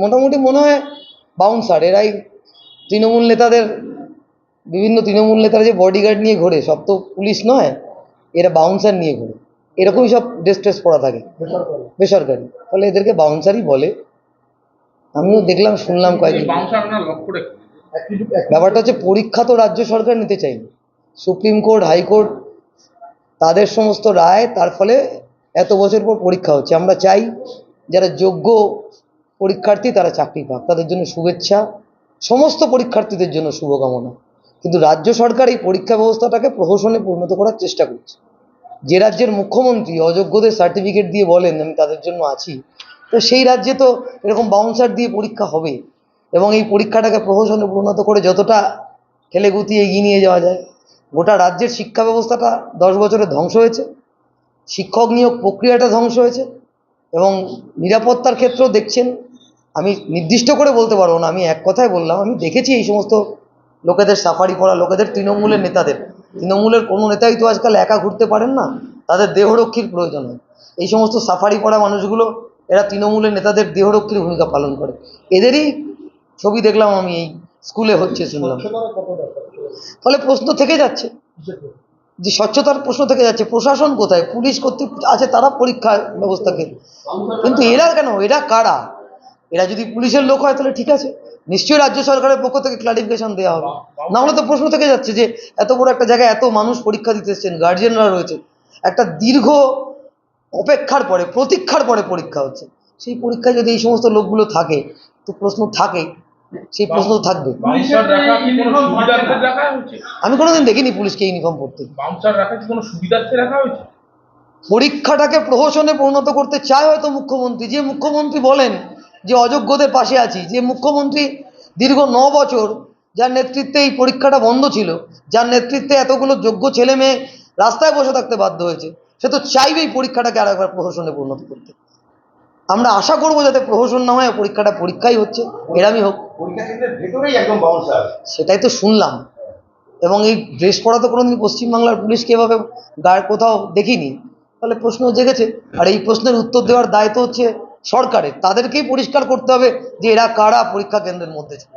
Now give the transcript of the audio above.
মোটামুটি মনে হয় বাউন্সার এরাই তৃণমূল নেতাদের বিভিন্ন তৃণমূল নেতারা যে বডিগার্ড নিয়ে ঘোরে সব তো পুলিশ নয় এরা বাউন্সার নিয়ে ঘোরে। এরকমই সব ড্রেস ট্রেস পরা থাকে। বেসরকারি। ফলে এদেরকে বাউন্সারই বলে। আমিও দেখলাম শুনলাম কয়েকদিন। ব্যাপারটা হচ্ছে পরীক্ষা তো রাজ্য সরকার নিতে চাইনি। সুপ্রিম কোর্ট হাইকোর্ট তাদের সমস্ত রায় তার ফলে এত বছর পর পরীক্ষা হচ্ছে। আমরা চাই যারা যোগ্য পরীক্ষার্থী তারা চাকরি পাক, তাদের জন্য শুভেচ্ছা, সমস্ত পরীক্ষার্থীদের জন্য শুভকামনা। কিন্তু রাজ্য সরকার এই পরীক্ষা ব্যবস্থাটাকে প্রহসনে পরিণত করার চেষ্টা করছে। যে রাজ্যের মুখ্যমন্ত্রী অযোগ্যদের সার্টিফিকেট দিয়ে বলেন, আমি তাদের জন্য আছি। তো সেই রাজ্যে তো এরকম বাউন্সার দিয়ে পরীক্ষা হবে। এবং এই পরীক্ষাটাকে প্রহসনে পরিণত করে যতটা ঠেলে গুতিয়ে এগিয়ে নিয়ে যাওয়া যায়। গোটা রাজ্যের শিক্ষা ব্যবস্থাটা দশ বছরে ধ্বংস হয়েছে। শিক্ষক নিয়োগ প্রক্রিয়াটা ধ্বংস হয়েছে। এবং নিরাপত্তার ক্ষেত্রেও দেখছেন আমি নির্দিষ্ট করে বলতে পারব না, আমি এক কথায় বললাম, আমি দেখেছি এই সমস্ত লোকেদের সাফারি করা, লোকেদের তৃণমূলের নেতাদের। তৃণমূলের কোনো নেতাই তো আজকাল একা ঘুরতে পারেন না, তাদের দেহরক্ষীর প্রয়োজন হয়। এই সমস্ত সাফারি করা মানুষগুলো, এরা তৃণমূলের নেতাদের দেহরক্ষীর ভূমিকা পালন করে। এদেরই ছবি দেখলাম আমি এই স্কুলে হচ্ছে, শুনলাম। ফলে প্রশ্ন থেকে যাচ্ছে। যে স্বচ্ছতার প্রশ্ন থেকে যাচ্ছে, প্রশাসন কোথায়? পুলিশ কর্তৃক আছে, তারা পরীক্ষা ব্যবস্থাকে কিন্তু এরা কেন? এরা কারা? এরা যদি পুলিশের লোক হয় তাহলে ঠিক আছে। নিশ্চয়ই রাজ্য সরকারের পক্ষ থেকে ক্লারিফিকেশন দেওয়া হবে। না হলে তো প্রশ্ন থেকে যাচ্ছে যে এত বড় একটা জায়গায় এত মানুষ পরীক্ষা দিতে এসছেন গার্জিয়ানরা রয়েছে। একটা দীর্ঘ অপেক্ষার পরে প্রতীক্ষার পরে পরীক্ষা হচ্ছে। সেই পরীক্ষায় যদি এই সমস্ত লোকগুলো থাকে তো প্রশ্ন থাকেই সেই প্রশ্ন থাকবে। আমি কোনোদিন দেখিনি পুলিশকে ইউনিফর্ম হয়েছে পরীক্ষাটাকে প্রহসনে পরিণত করতে চায় হয়তো মুখ্যমন্ত্রী। যে মুখ্যমন্ত্রী বলেন যে অযোগ্যদের পাশে আছি যে মুখ্যমন্ত্রী দীর্ঘ ন বছর যার নেতৃত্বে এই পরীক্ষাটা বন্ধ ছিল যার নেতৃত্বে এতগুলো যোগ্য ছেলে মেয়ে রাস্তায় বসে থাকতে বাধ্য হয়েছে সে তো চাইবে এই পরীক্ষাটাকে আর একবার প্রহসনে পরিণত করতে। আমরা আশা করব যাতে প্রহসন না হয় পরীক্ষাটা পরীক্ষাই হচ্ছে এরামই হোক। সেটাই তো শুনলাম। এবং এই ড্রেস পরা তো কোনোদিন পশ্চিমবাংলার পুলিশকে এভাবে গায়ে কোথাও দেখিনি। তাহলে প্রশ্ন জেগেছে। আর এই প্রশ্নের উত্তর দেওয়ার দায়িত্ব হচ্ছে সরকারের তাদেরকেই পরিষ্কার করতে হবে যে এরা কারা পরীক্ষা কেন্দ্রের মধ্যে ছিল।